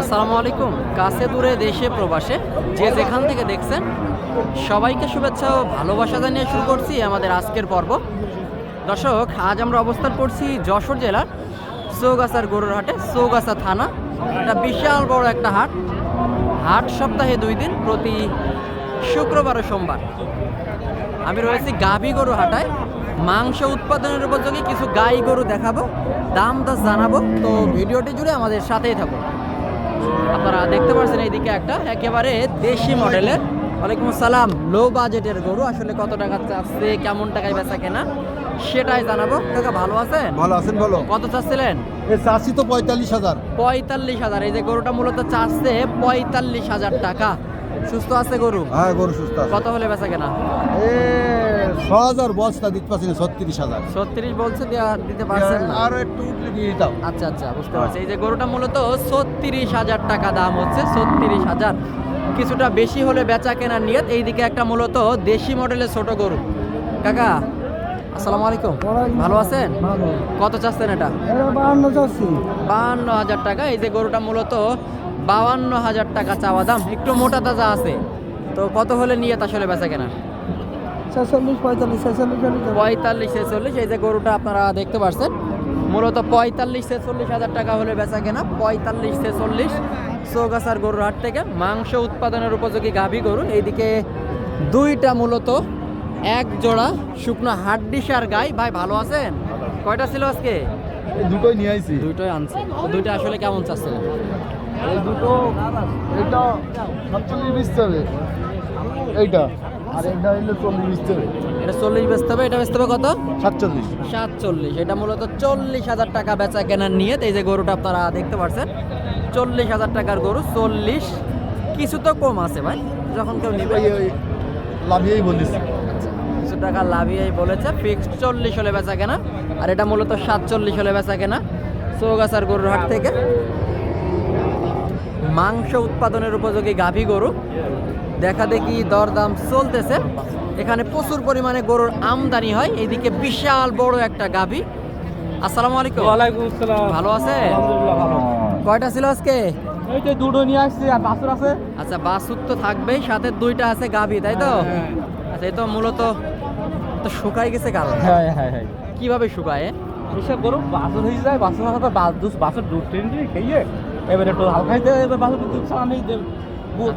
আসসালামু আলাইকুম। কাছে দূরে দেশে প্রবাসে যে যেখান থেকে দেখছেন, সবাইকে শুভেচ্ছা ও ভালোবাসা জানিয়ে শুরু করছি আমাদের আজকের পর্ব। দর্শক, আজ আমরা অবস্থান করছি যশোর জেলার চৌগাছার গরুর হাটে, চৌগাছা থানা। এটা বিশাল বড় একটা হাট। হাট সপ্তাহে দুই দিন, প্রতি শুক্রবার ও সোমবার। আমি রয়েছি গাভী গরু হাটায়। মাংস উৎপাদনের উপযোগী কিছু গাই গরু দেখাবো, দাম দর জানাব। তো ভিডিওটি জুড়ে আমাদের সাথেই থাকুন। আপনারা দেখতে পাচ্ছেন এইদিকে একটা একেবারে দেশি মডেলের। ওয়ালাইকুম আসসালাম। লো বাজেটের গরু আসলে কত টাকা চাচ্ছে কেমন টাকায় বেচা কেনা সেটাই জানাব। কাকা ভালো আছেন? ভালো আছেন বলো কত চাচ্ছিলেন? চাষি তো পঁয়তাল্লিশ হাজার। পঁয়তাল্লিশ হাজার। এই যে গরুটা মূলত চাচ্ছে পঁয়তাল্লিশ হাজার টাকা। সুস্থ আছে গরু? হ্যাঁ গরু সুস্থ কত হলে বেচা কেনা? এ ছ হাজার বস্তা দিতে পারছি না ছত্রিশ হাজার। ছত্রিশ বলছে দেয়া- দিতে পারছেন না। আরও একটু উঠলে দিয়ে দিতাম। আচ্ছা আচ্ছা বুঝতে পারছি। এই যে গরুটা মূলত ছত্রিশ হাজার টাকা দাম হচ্ছে ছত্রিশ হাজার। কিছুটা বেশি হলে বেচা কেনার নিয়ত। এইদিকে একটা মূলত দেশি মডেলের ছোট গরু। কাকা আসসালামু আলাইকুম। ভালো আছেন? কত চাচ্ছেন এটা? বাহান্ন চাচ্ছি। বাহান্ন হাজার টাকা। এই যে গরুটা মূলত বাউান্ন হাজার টাকা চাওয়া দাম। একটু মোটা তাজা আছে। তো কত হলে নিয়ত আসলে বেচা কেনার? ছেচল্লিশ পঁয়তাল্লিশ ছেচল্লিশ পঁয়তাল্লিশ ছেচল্লিশ এই যে গরুটা আপনারা দেখতে পাচ্ছেন মূলত পঁয়তাল্লিশ ছেচল্লিশ হাজার টাকা হলে বেচা কেনা। পঁয়তাল্লিশ ছেচল্লিশ চৌগাছার গরুর হাট থেকে মাংস উৎপাদনের উপযোগী গাভী গরু। এইদিকে দুইটা মূলত এক জোড়া শুকনো হাড্ডিসার গাই। ভাই ভালো আছেন? কয়টা ছিল আজকে? দুটোই নিয়ে আইছি। দুইটাই আনছে দুইটা আসলে কেমন চাচ্ছিলেন এই দুটো এটা সাতচল্লিশ বিশতে এইটা। আর এটা হইলে চল্লিশ হবে। এটা চল্লিশ বেচতে হবে এটা বেচতে হবে কত? সাতচল্লিশ। সাতচল্লিশ এটা মূলত চল্লিশ হাজার টাকা বেচা কেনার নিয়ে এই যে গরুটা আপনারা দেখতে পাচ্ছেন চল্লিশ হাজার টাকার গরু চল্লিশ। কিছু তো কম আছে ভাই যখন কেউ নিবে। লাভিয়েই বলিস কিছু টাকা লাভিয়েই বলেছে ফিক্সড চল্লিশ হলে বেচা কেনা আর এটা মূলত সাতচল্লিশ হলে বেচা কেনা। চৌগাছার গরুর হাট থেকে মাংস উৎপাদনের উপযোগী গাভী গরু। দেখা দেখি দরদাম চলতেছে। এখানে প্রচুর পরিমাণে গরুর আমদানি হয়। এইদিকে বিশাল বড় একটা গাভী। আসসালামু আলাইকুম। ওয়ালাইকুম আসসালাম। ভালো আছে? আলহামদুলিল্লাহ ভালো। কয়টা ছিল আজকে? এই যে দুটো নিয়ে আসছি আর বাসুর আছে। আচ্ছা তো থাকবেই সাথে দুইটা আছে গাভী তাই তো? হ্যাঁ। আচ্ছা এই তো মূলত তো শুকাই গেছে কাল হ্যাঁ হ্যাঁ হ্যাঁ কীভাবে শুকায়? এসব গরু বাসুর হয়ে যায় হাতে দুধ বাসুর দুধ ট্রেন দিয়ে খেয়ে এবারে একটু হালকা খাইতে এবার দুধ ছাড়া নেই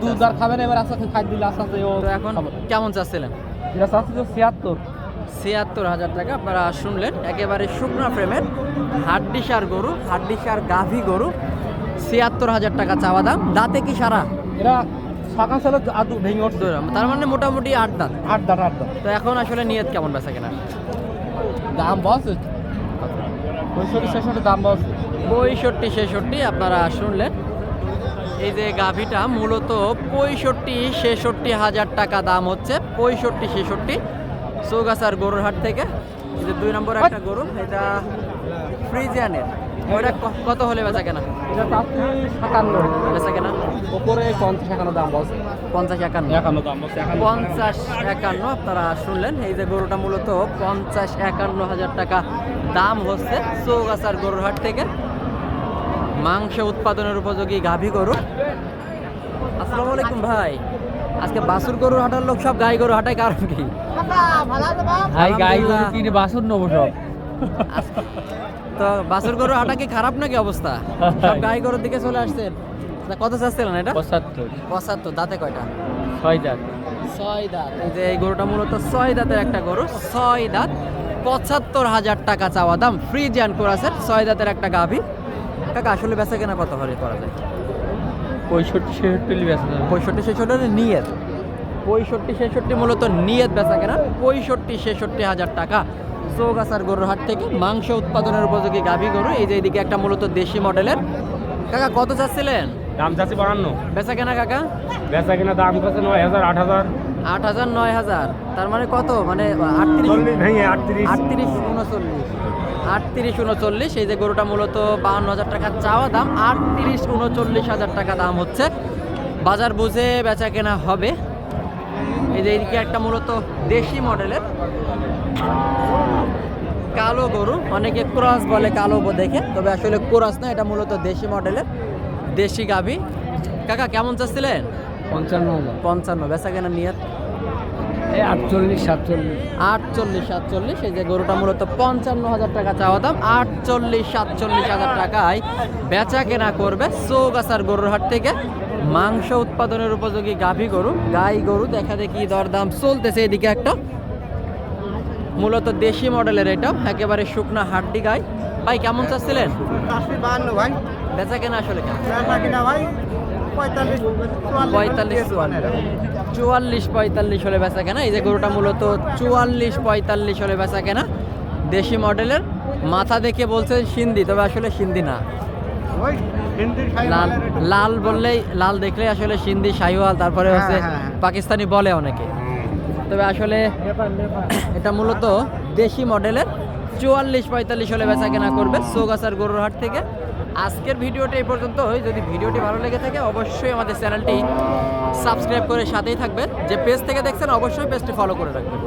দুধ আর খাবে না এবার আস্তে আস্তে খাই দিলে আস্তে আস্তে ও এখন কেমন চাচ্ছিলেন? এটা চাচ্ছি তো ছিয়াত্তর। ছিয়াত্তর হাজার টাকা আপনারা শুনলেন একেবারে শুকনো ফ্রেমের হাড্ডিসার গরু হাড্ডিসার গাভী গরু ছিয়াত্তর হাজার টাকা চাওয়া দাম। দাঁতে কি সারা? এরা সকাল সালে আদু ভেঙে উঠছে। তার মানে মোটামুটি আট দাঁত। আট দাঁড় আট দাঁড় তো এখন আসলে নিয়ত কেমন বেচা কেনা? দাম বস। পঁয়ষট্টি ছেষট্টি দাম বস। পঁয়ষট্টি ছেষট্টি আপনারা শুনলেন। এই যে গাভীটা মূলত পঁয়ষট্টি ছেষট্টি হাজার টাকা দাম হচ্ছে পঁয়ষট্টি ছেষট্টি চৌগাছার গরুর হাট থেকে। এই যে দুই নম্বর একটা গরু এটা ফ্রিজিয়ানের। ওইটা কত হলে বেচা কেনা? এটা সাতান্ন। বেচা কেনা? ওপরে পঞ্চাশ একান্ন দাম বস পঞ্চাশ একান্ন। একান্ন দাম একান্ন। পঞ্চাশ একান্ন আপনারা শুনলেন এই যে গরুটা মূলত পঞ্চাশ একান্ন হাজার টাকা দাম হচ্ছে চৌগাছার গরুর হাট থেকে। মাংস উৎপাদনের উপযোগী গাভী গরু। আসসালামু আলাইকুম ভাই। আজকে বাসুর গরুর হাটার লোক সব গাই গরু হাটায় কারণ কি? ভাই গাই গরু কিনে নেব সব। তো বাসুর গরু হাটা কি খারাপ নাকি অবস্থা? সব গাই গরুর দিকে চলে আসছেন। কত চাচ্ছিলেন এটা? পঁচাত্তর। পঁচাত্তর দাঁতে কয়টা? ছয় দাঁত। ছয় দাঁত। এই যে এই গরুটা মূলত ছয় দাঁতের একটা গরু ছয় দাঁত পঁচাত্তর হাজার টাকা চাওয়া দাম ফ্রি জ্যান করাছেন ছয় দাঁতের একটা গাভী। কাকা আসলে বেচা কেনা কত হলে করা যায়? পঁয়ষট্টি ছেষট্টি বেচা যাবে। পঁয়ষট্টি ছেষট্টি নিয়ত। পঁয়ষট্টি ছেষট্টি মূলত নিয়ত বেচা কেনা। পঁয়ষট্টি ছেষট্টি হাজার টাকা। চৌগাছার গরুর হাট থেকে মাংস উৎপাদনের উপযোগী গাভী গরু এই যে এইদিকে একটা মূলত দেশি মডেলের। কাকা কত চাচ্ছিলেন? দাম চাচ্ছি বাড়ান্ন বেচা কেনা কাকা? বেচা কিনা দাম করছে নয় হাজার আট হাজার। আট হাজার নয় হাজার। তার মানে কত? মানে আটত্রিশ উনচল্লিশ। আটত্রিশ উনচল্লিশ এই যে গরুটা মূলত বাহান্ন হাজার টাকা চাওয়া দাম আটত্রিশ উনচল্লিশ হাজার টাকা দাম হচ্ছে। বাজার বুঝে বেচা কেনা হবে। এই যে এদিকে একটা মূলত দেশি মডেলের কালো গরু অনেকে ক্রস বলে কালো দেখে তবে আসলে ক্রস না এটা মূলত দেশি মডেলের দেশি গাভী। কাকা কেমন চাচ্ছিলেন? পঞ্চান্ন পঞ্চান্ন বেচা কেনা নিয়ে আটচল্লিশ সাতচল্লিশ। আটচল্লিশ সাতচল্লিশ এই যে গরুটা মূলত পঞ্চান্ন হাজার টাকা চাওয়া দাম। আটচল্লিশ সাতচল্লিশ হাজার টাকায় বেচা কেনা করবে চৌগাছার গরুর হাট থেকে। মাংস উৎপাদনের উপযোগী গাভী গরু গাই গরু দেখা দেখি দরদাম চলতেছে এদিকে একটা। মূলত দেশি মডেলের এটা একেবারে শুকনা হাড্ডি গাই। ভাই কেমন চাচ্ছিলেন? ভাই। বেচা কেনা আসলে কেন কিনা ভাই পঁয়তাল্লিশ চুয়াল্লিশ পঁয়তাল্লিশ হলে বেচা কেনা। এই যে গরুটা মূলত চুয়াল্লিশ পঁয়তাল্লিশ হলে বেচা কেনা। দেশি মডেলের মাথা দেখে বলছে সিন্ধি তবে আসলে সিন্ধি না। লাল লাল বললেই লাল দেখলেই আসলে সিন্ধি শাহিওয়াল তারপরে হ্যাঁ, হচ্ছে হ্যাঁ, হ্যাঁ। পাকিস্তানি বলে অনেকে। তবে আসলে এটা মূলত দেশি মডেলের চুয়াল্লিশ পঁয়তাল্লিশ হলে বেচা কেনা করবে চৌগাছার গরুর হাট থেকে। আজকের ভিডিওটা এই পর্যন্তই যদি ভিডিওটি ভালো লেগে থাকে, অবশ্যই আমাদের চ্যানেলটি সাবস্ক্রাইব করে সাথেই থাকবেন। যে পেজ থেকে দেখছেন, অবশ্যই পেজটি ফলো করে রাখবেন।